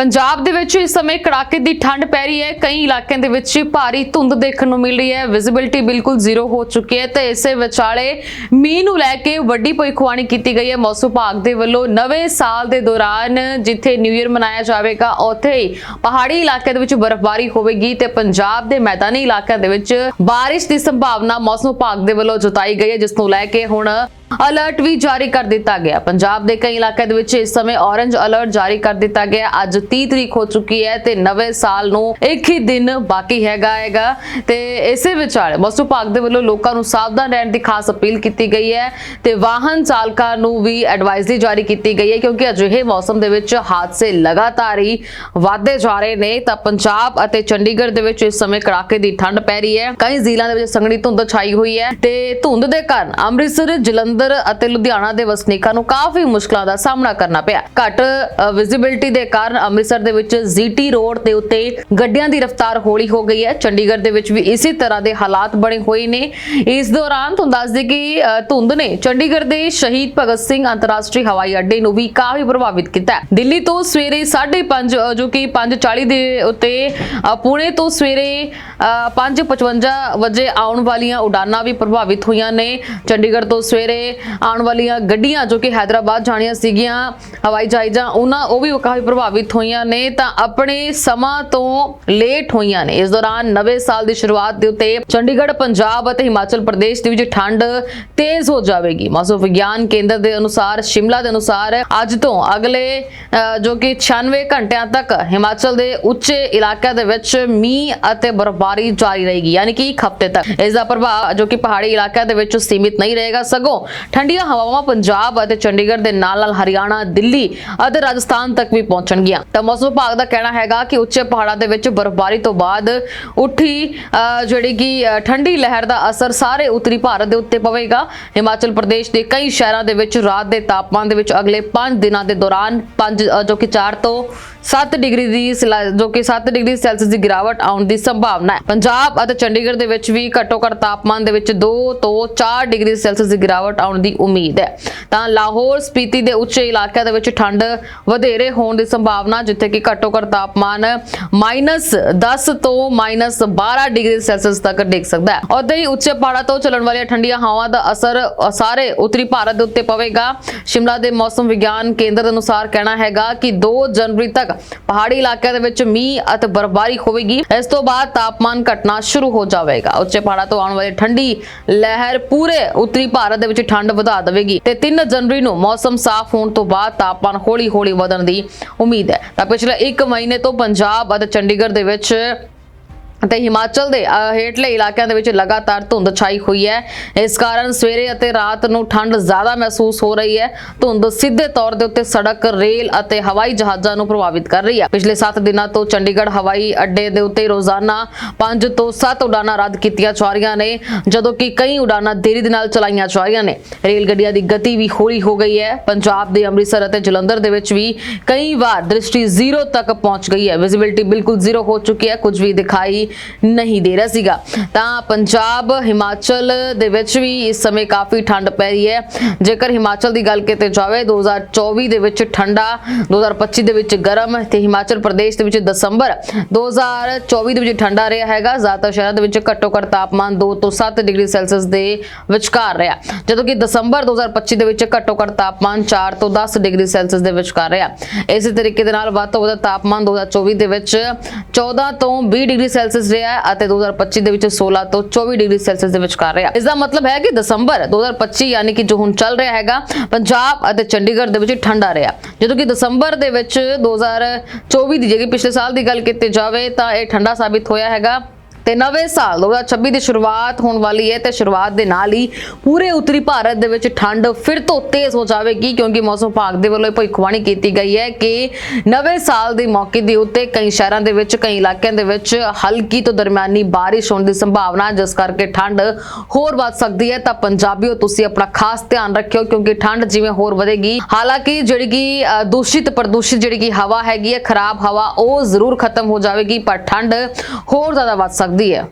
ਪੰਜਾਬ ਦੇ ਵਿੱਚ ਇਸ ਸਮੇਂ ਕੜਾਕੇ ਦੀ ਠੰਡ ਪੈ ਰਹੀ ਹੈ। ਕਈ ਇਲਾਕਿਆਂ ਦੇ ਵਿੱਚ ਭਾਰੀ ਧੁੰਦ ਦੇਖਣ ਨੂੰ ਮਿਲ ਰਹੀ ਹੈ। ਵਿਜ਼ਿਬਿਲਟੀ ਬਿਲਕੁਲ ਜ਼ੀਰੋ ਹੋ ਚੁੱਕੀ ਹੈ ਤੇ ਇਸੇ ਵਿਚਾਲੇ ਮੀਂਹ ਨੂੰ ਲੈ ਕੇ ਵੱਡੀ ਭਵਿੱਖਬਾਣੀ ਕੀਤੀ ਗਈ ਹੈ। ਮੌਸਮ ਵਿਭਾਗ ਦੇ ਵੱਲੋਂ ਨਵੇਂ ਸਾਲ ਦੇ ਦੌਰਾਨ ਜਿੱਥੇ ਨਿਊ ਇਅਰ ਮਨਾਇਆ ਜਾਵੇਗਾ, ਉੱਥੇ ਹੀ ਪਹਾੜੀ ਇਲਾਕਿਆਂ ਦੇ ਵਿੱਚ ਬਰਫ਼ਬਾਰੀ ਹੋਵੇਗੀ ਤੇ ਪੰਜਾਬ ਦੇ ਮੈਦਾਨੀ ਇਲਾਕਿਆਂ ਦੇ ਵਿੱਚ ਬਾਰਿਸ਼ ਦੀ ਸੰਭਾਵਨਾ ਮੌਸਮ ਵਿਭਾਗ ਦੇ ਵੱਲੋਂ ਜਤਾਈ ਗਈ ਹੈ, ਜਿਸ ਨੂੰ ਲੈ ਕੇ ਹੁਣ ਅਲਰਟ ਵੀ ਜਾਰੀ ਕਰ ਦਿੱਤਾ ਗਿਆ। ਪੰਜਾਬ ਦੇ ਕਈ ਇਲਾਕਿਆਂ ਦੇ ਵਿੱਚ ਇਸ ਸਮੇਂ ਔਰੰਜ ਅਲਰਟ ਜਾਰੀ ਕਰ ਦਿੱਤਾ ਗਿਆ। ਅੱਜ 30 ਤਰੀਕ ਹੋ ਚੁੱਕੀ ਹੈ ਤੇ ਨਵੇਂ ਸਾਲ ਨੂੰ ਇੱਕ ਹੀ ਦਿਨ ਬਾਕੀ ਹੈਗਾ ਹੈਗਾ ਤੇ ਇਸੇ ਵਿਚਾਲੇ ਮੌਸਮ ਵਿਭਾਗ ਦੇ ਵੱਲੋਂ ਲੋਕਾਂ ਨੂੰ ਸਾਵਧਾਨ ਰਹਿਣ ਦੀ ਖਾਸ ਅਪੀਲ ਕੀਤੀ ਗਈ ਹੈ ਤੇ ਵਾਹਨ ਚਾਲਕਾਂ ਨੂੰ ਵੀ ਐਡਵਾਈਜ਼ਰੀ ਜਾਰੀ ਕੀਤੀ ਗਈ ਹੈ ਕਿਉਂਕਿ ਅਜਿਹੇ ਮੌਸਮ ਦੇ ਵਿੱਚ ਹਾਦਸੇ ਲਗਾਤਾਰ ਹੀ ਵਧਦੇ ਜਾ ਰਹੇ ਨੇ। ਤਾਂ ਪੰਜਾਬ ਅਤੇ ਚੰਡੀਗੜ੍ਹ ਦੇ ਵਿੱਚ ਇਸ ਸਮੇਂ ਕੜਾਕੇ ਦੀ ਠੰਡ ਪੈ ਰਹੀ ਹੈ। ਕਈ ਜ਼ਿਲ੍ਹਿਆਂ ਦੇ ਵਿੱਚ ਸੰਘਣੀ ਧੁੰਦ ਛਾਈ ਹੋਈ ਹੈ ਤੇ ਧੁੰਦ ਦੇ ਕਾਰਨ ਅੰਮ੍ਰਿਤਸਰ, ਜਲੰਧਰ ਅਤੇ ਲੁਧਿਆਣਾ ਦੇ ਵਸਨੀਕਾਂ ਨੂੰ ਕਾਫੀ ਮੁਸ਼ਕਲਾਂ ਦਾ ਸਾਹਮਣਾ ਕਰਨਾ ਪਿਆ। ਘੱਟ ਵਿਜ਼ਿਬਿਲਟੀ ਦੇ ਕਾਰਨ ਅੰਮ੍ਰਿਤਸਰ ਦੇ ਵਿੱਚ ਜੀਟੀ ਰੋਡ ਦੇ ਉੱਤੇ ਗੱਡੀਆਂ ਦੀ ਰਫ਼ਤਾਰ ਹੌਲੀ ਹੋ ਗਈ ਹੈ। ਚੰਡੀਗੜ੍ਹ ਦੇ ਵਿੱਚ ਵੀ ਇਸੇ ਤਰ੍ਹਾਂ ਦੇ ਹਾਲਾਤ ਬਣੇ ਹੋਏ ਨੇ। ਇਸ ਦੌਰਾਨ ਤੁਹਾਨੂੰ ਦੱਸ ਦੇ ਕਿ ਧੁੰਦ ਨੇ ਚੰਡੀਗੜ੍ਹ ਦੇ ਸ਼ਹੀਦ ਭਗਤ ਸਿੰਘ ਅੰਤਰਰਾਸ਼ਟਰੀ ਹਵਾਈ ਅੱਡੇ ਨੂੰ ਵੀ ਕਾਫੀ ਪ੍ਰਭਾਵਿਤ ਕੀਤਾ ਦਿੱਲੀ ਤੋਂ ਸਵੇਰੇ 5:30 ਜੋ ਕਿ 5:40 ਦੇ ਉੱਤੇ ਅ, ਪੁਣੇ ਤੋਂ ਸਵੇਰੇ ਅ, 5:55 ਵਜੇ ਆਉਣ ਵਾਲੀਆਂ ਉਡਾਨਾਂ ਵੀ ਪ੍ਰਭਾਵਿਤ ਹੋਈਆਂ ਨੇ। ਚੰਡੀਗੜ੍ਹ ਤੋਂ ਸਵੇਰੇ ਆਉਣ ਵਾਲੀਆਂ ਗੱਡੀਆਂ ਜੋ ਕਿ ਹైదరాబాద్ ਜਾਣੀਆਂ ਸੀਗੀਆਂ, ਹਵਾਈ ਜਹਾਜ਼ਾਂ, ਉਹਨਾਂ ਉਹ ਵੀ ਕਾਫੀ ਪ੍ਰਭਾਵਿਤ ਹੋਈਆਂ ਨੇ, ਤਾਂ ਆਪਣੇ ਸਮਾਂ ਤੋਂ ਲੇਟ ਹੋਈਆਂ ਨੇ। ਇਸ ਦੌਰਾਨ ਨਵੇਂ ਸਾਲ ਦੀ ਸ਼ੁਰੂਆਤ ਦੇ ਉੱਤੇ ਚੰਡੀਗੜ੍ਹ, ਪੰਜਾਬ ਅਤੇ ਹਿਮਾਚਲ ਪ੍ਰਦੇਸ਼ ਦੇ ਵਿੱਚ ਠੰਡ ਤੇਜ਼ ਹੋ ਜਾਵੇਗੀ। ਮੌਸਮ ਵਿਗਿਆਨ ਕੇਂਦਰ ਦੇ ਅਨੁਸਾਰ, ਸ਼ਿਮਲਾ ਦੇ ਅਨੁਸਾਰ, ਅੱਜ ਤੋਂ ਅਗਲੇ ਜੋ ਕਿ 96 ਘੰਟਿਆਂ ਤੱਕ ਹਿਮਾਚਲ ਦੇ ਉੱਚੇ ਇਲਾਕਿਆਂ ਦੇ ਵਿੱਚ ਮੀਂਹ ਅਤੇ ਬਰਫ਼ਬਾਰੀ ਜਾਰੀ ਰਹੇਗੀ, ਯਾਨੀ ਕਿ ਇੱਕ ਹਫ਼ਤੇ ਤੱਕ। ਇਸ ਦਾ ਪ੍ਰਭਾਵ ਜੋ ਕਿ ਪਹਾੜੀ ਇਲਾਕਿਆਂ ਦੇ ਵਿੱਚ ਸੀਮਿਤ ਨਹੀਂ ਰਹੇਗਾ। ਸਗੋਂ ਠੰਡੀਆਂ ਹਵਾਵਾਂ ਪੰਜਾਬ ਅਤੇ ਚੰਡੀਗੜ੍ਹ ਦੇ ਨਾਲ ਨਾਲ ਹਰਿਆਣਾ ਦਿੱਲੀ ਅਤੇ ਰਾਜਸਥਾਨ ਤੱਕ ਵੀ ਪਹੁੰਚਣਗੀਆਂ। ਤਾਂ ਮੌਸਮ ਵਿਭਾਗ ਦਾ ਕਹਿਣਾ ਹੈਗਾ ਕਿ ਉੱਚੇ ਪਹਾੜਾਂ ਦੇ ਵਿੱਚ ਬਰਫ਼ਬਾਰੀ ਤੋਂ ਬਾਅਦ ਉੱਠੀ ਅ, ਜਿਹੜੀ ਕਿ ਠੰਡੀ ਲਹਿਰ ਦਾ ਅਸਰ ਸਾਰੇ ਉੱਤਰੀ ਭਾਰਤ ਦੇ ਉੱਤੇ ਪਵੇਗਾ। ਹਿਮਾਚਲ ਪ੍ਰਦੇਸ਼ ਦੇ ਕਈ ਸ਼ਹਿਰਾਂ ਦੇ ਵਿੱਚ ਰਾਤ ਦੇ ਤਾਪਮਾਨ ਦੇ ਵਿੱਚ ਅਗਲੇ 5 ਦਿਨਾਂ ਦੇ ਦੌਰਾਨ 5 ਜੋ ਕਿ 4 ਤੋਂ 7 ਡਿਗਰੀ ਦੀ ਸਿਲਾ- ਜੋ ਕਿ 7 ਡਿਗਰੀ ਸੈਲਸੀਅਸ ਦੀ ਗਿਰਾਵਟ ਆਉਣ ਦੀ ਸੰਭਾਵਨਾ ਹੈ। ਪੰਜਾਬ ਅਤੇ ਚੰਡੀਗੜ੍ਹ ਦੇ ਵਿੱਚ ਵੀ ਘੱਟੋ ਘੱਟ ਤਾਪਮਾਨ ਦੇ ਵਿੱਚ 2 ਤੋਂ 4 ਡਿਗਰੀ ਸੈਲਸੀਅਸ ਦੀ ਗਿਰਾਵਟ ਆਉਣ ਦੀ ਉਮੀਦ ਹੈ। ਤਾਂ ਲਾਹੌਰ ਸਪੀਤੀ ਦੇ ਉੱਚੇ ਇਲਾਕਿਆਂ ਦੇ ਵਿੱਚ ਠੰਡ ਵਧੇਰੇ ਹੋਣ ਦੀ ਸੰਭਾਵਨਾ, ਜਿੱਥੇ ਕਿ ਘੱਟੋ ਘੱਟ ਤਾਪਮਾਨ -10 ਤੋਂ -12 ਡਿਗਰੀ ਸੈਲਸੀਅਸ ਤੱਕ ਡਿੱਗ ਸਕਦਾ ਹੈ। ਉਦੋਂ ਹੀ ਉੱਚੇ ਪਹਾੜਾਂ ਤੋਂ ਚੱਲਣ ਵਾਲੀਆਂ ਠੰਡੀਆਂ ਹਵਾਵਾਂ ਦਾ ਅਸਰ ਸਾਰੇ ਉੱਤਰੀ ਭਾਰਤ ਦੇ ਉੱਤੇ ਪਵੇਗਾ। ਸ਼ਿਮਲਾ ਦੇ ਮੌਸਮ ਵਿਗਿਆਨ ਕੇਂਦਰ ਦੇ ਅਨੁਸਾਰ ਕਹਿਣਾ ਹੈਗਾ ਕਿ 2 ਜਨਵਰੀ ਤੱਕ ਪਹਾੜੀ ਇਲਾਕਿਆਂ ਦੇ ਵਿੱਚ ਮੀਂਹ ਅਤੇ ਬਰਫ਼ਬਾਰੀ ਹੋਵੇਗੀ। ਇਸ ਤੋਂ ਬਾਅਦ ਤਾਪਮਾਨ ਘਟਣਾ ਸ਼ੁਰੂ ਹੋ ਜਾਵੇਗਾ। ਉੱਚੇ ਪਹਾੜਾਂ ਤੋਂ ਆਉਣ ਵਾਲੀ ਠੰਡੀ ਲਹਿਰ ਪੂਰੇ ਉੱਤਰੀ ਭਾਰਤ ਦੇ ਵਿੱਚ ਠੰਡ ਵਧਾ ਦੇਵੇਗੀ ਤੇ 3 ਜਨਵਰੀ ਨੂੰ ਮੌਸਮ ਸਾਫ਼ ਹੋਣ ਤੋਂ ਬਾਅਦ ਤਾਪਮਾਨ ਹੌਲੀ-ਹੌਲੀ ਵਧਣ ਦੀ ਉਮੀਦ ਹੈ। ਤਾਂ ਪਿਛਲੇ 1 ਮਹੀਨੇ ਤੋਂ ਪੰਜਾਬ ਅਤੇ ਚੰਡੀਗੜ੍ਹ ਦੇ ਵਿੱਚ ਅਤੇ ਹਿਮਾਚਲ ਦੇ ਹੇਠਲੇ ਇਲਾਕਿਆਂ ਦੇ ਵਿੱਚ ਲਗਾਤਾਰ ਧੁੰਦ ਛਾਈ ਹੋਈ ਹੈ। ਇਸ ਕਾਰਨ ਸਵੇਰੇ ਅਤੇ ਰਾਤ ਨੂੰ ਠੰਡ ਜ਼ਿਆਦਾ ਮਹਿਸੂਸ ਹੋ ਰਹੀ ਹੈ। ਧੁੰਦ ਸਿੱਧੇ ਤੌਰ ਦੇ ਉੱਤੇ ਸੜਕ, ਰੇਲ ਅਤੇ ਹਵਾਈ ਜਹਾਜ਼ਾਂ ਨੂੰ ਪ੍ਰਭਾਵਿਤ ਕਰ ਰਹੀ ਹੈ। ਪਿਛਲੇ 7 ਦਿਨਾਂ ਤੋਂ ਚੰਡੀਗੜ੍ਹ ਹਵਾਈ ਅੱਡੇ ਦੇ ਉੱਤੇ ਰੋਜ਼ਾਨਾ 5 ਤੋਂ 7 ਉਡਾਨਾਂ ਰੱਦ ਕੀਤੀਆਂ ਜਾ ਰਹੀਆਂ ਨੇ, ਜਦੋਂ ਕਿ ਕਈ ਉਡਾਨਾਂ ਦੇਰੀ ਦੇ ਨਾਲ ਚਲਾਈਆਂ ਜਾ ਰਹੀਆਂ ਨੇ। ਰੇਲ ਗੱਡੀਆਂ ਦੀ ਗਤੀ ਵੀ ਹੌਲੀ ਹੋ ਗਈ ਹੈ। ਪੰਜਾਬ ਦੇ ਅੰਮ੍ਰਿਤਸਰ ਅਤੇ ਜਲੰਧਰ ਦੇ ਵਿੱਚ ਵੀ ਕਈ ਵਾਰ ਦ੍ਰਿਸ਼ਟੀ ਜ਼ੀਰੋ ਤੱਕ ਪਹੁੰਚ ਗਈ ਹੈ। ਵਿਜ਼ਿਬਿਲਟੀ ਬਿਲਕੁਲ ਜ਼ੀਰੋ ਹੋ ਚੁੱਕੀ ਹੈ। ਕੁਝ ਵੀ ਦਿਖਾਈ ਨਹੀਂ ਦੇ ਰਿਹਾ ਸੀਗਾ। ਤਾਂ ਪੰਜਾਬ, ਹਿਮਾਚਲ ਦੇ ਵਿੱਚ ਵੀ ਇਸ ਸਮੇਂ ਕਾਫੀ ਠੰਡ ਪੈ ਰਹੀ ਹੈ। ਜੇਕਰ ਹਿਮਾਚਲ ਦੀ ਗੱਲ ਕੀਤੀ ਜਾਵੇ 2024 ਦੇ ਵਿੱਚ ਠੰਡਾ 2025 ਦੇ ਵਿੱਚ ਗਰਮ ਤੇ ਹਿਮਾਚਲ ਪ੍ਰਦੇਸ਼ ਦੇ ਵਿੱਚ ਦਸੰਬਰ 2024 ਦੇ ਵਿੱਚ ਠੰਡਾ ਰਿਹਾ ਹੈਗਾ। ਜ਼ਿਆਦਾਤਰ ਸ਼ਹਿਰਾਂ ਦੇ ਵਿੱਚ ਘੱਟੋ ਘੱਟ ਤਾਪਮਾਨ 2 ਤੋਂ 7 ਡਿਗਰੀ ਸੈਲਸੀਅਸ ਦੇ ਵਿਚਕਾਰ ਰਿਹਾ। ਜਦੋਂ ਕਿ ਦਸੰਬਰ 2025 ਦੇ ਵਿੱਚ ਘੱਟੋ ਘੱਟ ਤਾਪਮਾਨ 4 ਤੋਂ 10 ਡਿਗਰੀ ਸੈਲਸੀਅਸ ਦੇ ਵਿਚਕਾਰ ਰਿਹਾ। ਇਸੇ ਤਰੀਕੇ ਦੇ ਨਾਲ ਵੱਧ ਤੋਂ ਵੱਧ ਤਾਪਮਾਨ 2024 ਦੇ ਵਿੱਚ 14 ਤੋਂ 20 ਡਿਗਰੀ ਸੈਲਸੀਅਸ ਰਿਹਾ ਹੈ ਅਤੇ 2025 ਦੇ ਵਿੱਚ 16 ਤੋਂ 24 ਡਿਗਰੀ ਸੈਲਸੀਅਸ ਦੇ ਵਿਚਕਾਰ ਰਿਹਾ ਇਸ ਦਾ ਮਤਲਬ ਹੈ ਕਿ ਦਸੰਬਰ 2025 ਯਾਨੀ ਕਿ ਜੋ ਹੁਣ ਚੱਲ ਰਿਹਾ ਹੈਗਾ, ਪੰਜਾਬ ਅਤੇ ਚੰਡੀਗੜ੍ਹ ਦੇ ਵਿੱਚ ਠੰਡਾ ਰਿਹਾ। ਜਦੋਂ ਕਿ ਦਸੰਬਰ ਦੇ ਵਿੱਚ 2024 ਦੀ ਜੇਕਰ ਪਿਛਲੇ ਸਾਲ ਦੀ ਗੱਲ ਕੀਤੀ ਜਾਵੇ ਤਾਂ ਇਹ ਠੰਡਾ ਸਾਬਿਤ ਹੋਇਆ ਹੈਗਾ। ਤੇ ਨਵੇਂ ਸਾਲ 2026 ਦੀ ਸ਼ੁਰੂਆਤ ਹੋਣ ਵਾਲੀ ਹੈ ਤੇ ਸ਼ੁਰੂਆਤ ਦੇ ਨਾਲ ਹੀ ਪੂਰੇ ਉੱਤਰੀ ਭਾਰਤ ਦੇ ਵਿੱਚ ਠੰਡ ਫਿਰ ਤੋਂ ਤੇਜ਼ ਹੋ ਜਾਵੇਗੀ ਕਿਉਂਕਿ ਮੌਸਮ ਵਿਭਾਗ ਦੇ ਵੱਲੋਂ ਇਹ ਭਵਿੱਖਬਾਣੀ ਕੀਤੀ ਗਈ ਹੈ ਕਿ ਨਵੇਂ ਸਾਲ ਦੇ ਮੌਕੇ ਦੇ ਉੱਤੇ ਕਈ ਸ਼ਹਿਰਾਂ ਦੇ ਵਿੱਚ, ਕਈ ਇਲਾਕਿਆਂ ਦੇ ਵਿੱਚ ਹਲਕੀ ਤੋਂ ਦਰਮਿਆਨੀ ਬਾਰਿਸ਼ ਹੋਣ ਦੀ ਸੰਭਾਵਨਾ ਜਿਸ ਕਰਕੇ ਠੰਡ ਹੋਰ ਵੱਧ ਸਕਦੀ ਹੈ। ਤਾਂ ਪੰਜਾਬੀਓ, ਤੁਸੀਂ ਆਪਣਾ ਖਾਸ ਧਿਆਨ ਰੱਖਿਓ ਕਿਉਂਕਿ ਠੰਡ ਜਿਵੇਂ ਹੋਰ ਵਧੇਗੀ। ਹਾਲਾਂਕਿ ਜਿਹੜੀ ਕਿ ਦੂਸ਼ਿਤ ਪ੍ਰਦੂਸ਼ਿਤ ਜਿਹੜੀ ਕਿ ਹਵਾ ਹੈਗੀ ਹੈ, ਖਰਾਬ ਹਵਾ, ਉਹ ਜ਼ਰੂਰ ਖਤਮ ਹੋ ਜਾਵੇਗੀ, ਪਰ ਠੰਡ ਹੋਰ ਜ਼ਿਆਦਾ ਵੱਧ ਸਕਦੀ ਹੈ